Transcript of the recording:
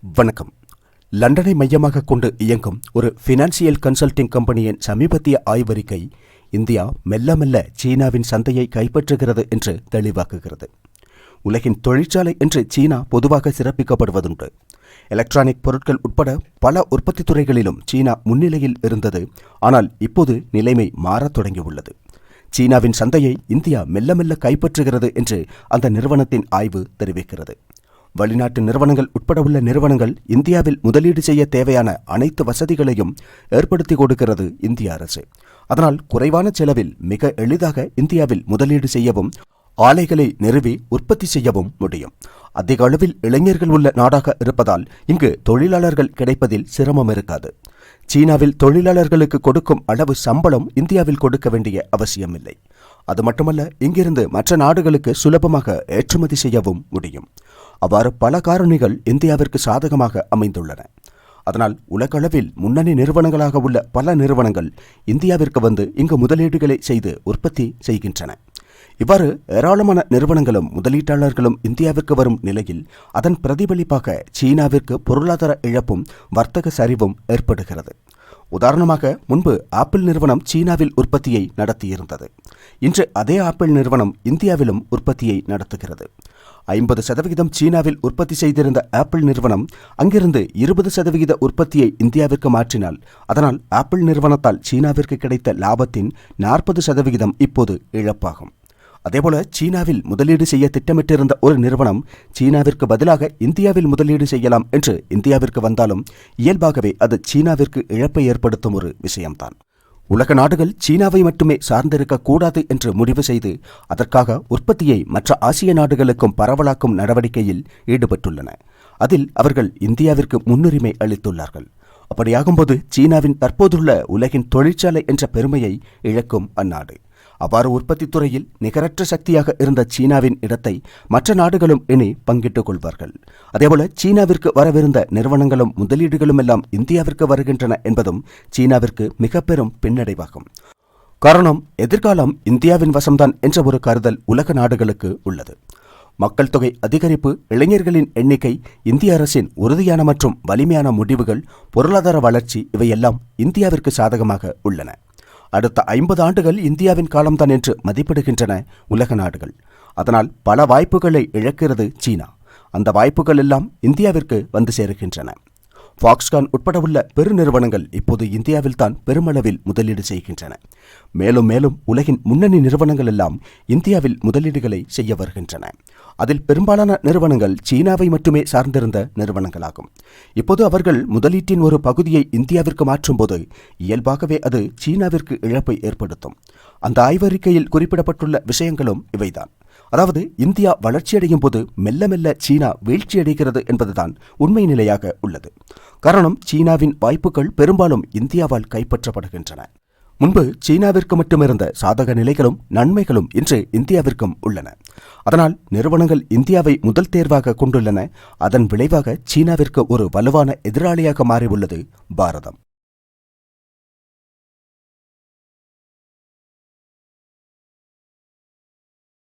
வணக்கம். லண்டனை மையமாக கொண்டு இயங்கும் ஒரு ஃபினான்சியல் கன்சல்டிங் கம்பெனியின் சமீபத்திய ஆய்வறிக்கை இந்தியா மெல்ல மெல்ல சீனாவின் சந்தையை கைப்பற்றுகிறது என்று தெளிவாக்குகிறது. உலகின் தொழிற்சாலை என்று சீனா பொதுவாக சிறப்பிக்கப்படுவதுண்டு. எலக்ட்ரானிக் பொருட்கள் உட்பட பல உற்பத்தி துறைகளிலும் சீனா முன்னிலையில் இருந்தது. ஆனால் இப்போது நிலைமை மாறத் தொடங்கியுள்ளது. சீனாவின் சந்தையை இந்தியா மெல்ல மெல்ல கைப்பற்றுகிறது என்று அந்த நிறுவனத்தின் ஆய்வு தெரிவிக்கிறது. வெளிநாட்டு நிறுவனங்கள் உட்பட உள்ள நிறுவனங்கள் இந்தியாவில் முதலீடு செய்ய தேவையான அனைத்து வசதிகளையும் ஏற்படுத்தி கொடுக்கிறது இந்திய அரசு. அதனால் குறைவான செலவில் மிக எளிதாக இந்தியாவில் முதலீடு செய்யவும் ஆலைகளை நிறுவி உற்பத்தி செய்யவும் முடியும். அதிக அளவில் இளைஞர்கள் உள்ள நாடாக இருப்பதால் இங்கு தொழிலாளர்கள் கிடைப்பதில் சிரமம் இருக்காது. சீனாவில் தொழிலாளர்களுக்கு கொடுக்கும் அளவு சம்பளம் இந்தியாவில் கொடுக்க வேண்டிய அவசியமில்லை. அது மட்டுமல்ல இங்கிருந்து மற்ற நாடுகளுக்கு சுலபமாக ஏற்றுமதி செய்யவும் முடியும். அவ்வாறு பல காரணிகள் இந்தியாவிற்கு சாதகமாக அமைந்துள்ளன. அதனால் உலகளவில் முன்னணி நிறுவனங்களாக உள்ள பல நிறுவனங்கள் இந்தியாவிற்கு வந்து இங்கு முதலீடுகளை செய்து உற்பத்தி செய்கின்றன. இவ்வாறு ஏராளமான நிறுவனங்களும் முதலீட்டாளர்களும் இந்தியாவிற்கு வரும் நிலையில் அதன் பிரதிபலிப்பாக சீனாவிற்கு பொருளாதார இழப்பும் வர்த்தக சரிவும் ஏற்படுகிறது. உதாரணமாக முன்பு ஆப்பிள் நிறுவனம் சீனாவில் உற்பத்தியை நடத்தியிருந்தது. இன்று அதே ஆப்பிள் நிறுவனம் இந்தியாவிலும் உற்பத்தியை நடத்துகிறது. ஐம்பது சதவிகிதம் சீனாவில் உற்பத்தி செய்திருந்த ஆப்பிள் நிறுவனம் அங்கிருந்து இருபது சதவிகித உற்பத்தியை இந்தியாவிற்கு மாற்றினால் அதனால் ஆப்பிள் நிறுவனத்தால் சீனாவிற்கு கிடைத்த லாபத்தின் நாற்பது சதவிகிதம் இப்போது இழப்பாகும். அதேபோல சீனாவில் முதலீடு செய்ய திட்டமிட்டிருந்த ஒரு நிறுவனம் சீனாவிற்கு பதிலாக இந்தியாவில் முதலீடு செய்யலாம் என்று இந்தியாவிற்கு வந்தாலும் இயல்பாகவே அது சீனாவிற்கு இழப்பை ஏற்படுத்தும் ஒரு விஷயம்தான். உலக நாடுகள் சீனாவை மட்டுமே சார்ந்திருக்க கூடாது என்று முடிவு செய்து அதற்காக உற்பத்தியை மற்ற ஆசிய நாடுகளுக்கும் பரவலாக்கும் நடவடிக்கையில் ஈடுபட்டுள்ளன. அதில் அவர்கள் இந்தியாவிற்கு முன்னுரிமை அளித்துள்ளார்கள். அப்படியாகும்போது சீனாவின் தற்போதுள்ள உலகின் தொழிற்சாலை என்ற பெருமையை இழக்கும் அந்நாடு. அவ்வாறு உற்பத்தி துறையில் நிகரற்ற சக்தியாக இருந்த சீனாவின் இடத்தை மற்ற நாடுகளும் இனி பங்கிட்டுக் கொள்வார்கள். அதேபோல சீனாவிற்கு வரவிருந்த நிறுவனங்களும் முதலீடுகளும் எல்லாம் இந்தியாவிற்கு வருகின்றன என்பதும் சீனாவிற்கு மிக பெரும் பின்னடைவாகும். காரணம் எதிர்காலம் இந்தியாவின் வசம்தான் என்ற ஒரு கருதல் உலக நாடுகளுக்கு உள்ளது. மக்கள் தொகை அதிகரிப்பு இளைஞர்களின் எண்ணிக்கை இந்திய அரசின் உறுதியான மற்றும் வலிமையான முடிவுகள் பொருளாதார வளர்ச்சி இவையெல்லாம் இந்தியாவிற்கு சாதகமாக உள்ளன. அடுத்த ஐம்பது ஆண்டுகள் இந்தியாவின் காலம்தான் என்று மதிப்பிடுகின்றன உலக நாடுகள். அதனால் பல வாய்ப்புகளை இழக்கிறது சீனா. அந்த வாய்ப்புகள் எல்லாம் இந்தியாவிற்கு வந்து சேருகின்றன. ஃபாக்ஸ்கான் உட்பட உள்ள பெருநிறுவனங்கள் இப்போது இந்தியாவில் தான் பெருமளவில் முதலீடு செய்கின்றன. மேலும் மேலும் உலகின் முன்னணி நிறுவனங்கள் எல்லாம் இந்தியாவில் முதலீடுகளை செய்ய வருகின்றன. அதில் பெரும்பாலான நிறுவனங்கள் சீனாவை மட்டுமே சார்ந்திருந்த நிறுவனங்களாகும். இப்போது அவர்கள் முதலீட்டின் ஒரு பகுதியை இந்தியாவிற்கு மாற்றும்போது இயல்பாகவே அது சீனாவிற்கு இழப்பை ஏற்படுத்தும். அந்த ஆய்வறிக்கையில் குறிப்பிடப்பட்டுள்ள விஷயங்களும் இவைதான். அதாவது இந்தியா வளர்ச்சியடையும் போது மெல்ல மெல்ல சீனா வீழ்ச்சியடைகிறது என்பதுதான் உண்மை நிலையாக உள்ளது. காரணம் சீனாவின் வாய்ப்புகள் பெரும்பாலும் இந்தியாவால் கைப்பற்றப்படுகின்றன. முன்பு சீனாவிற்கு மட்டுமிருந்த சாதக நிலைகளும் நன்மைகளும் இன்று இந்தியாவிற்கும் உள்ளன. அதனால் நிறுவனங்கள் இந்தியாவை முதல் தேர்வாக கொண்டுள்ளன. அதன் விளைவாக சீனாவிற்கு ஒரு வலுவான எதிராளியாக மாறியுள்ளது பாரதம்.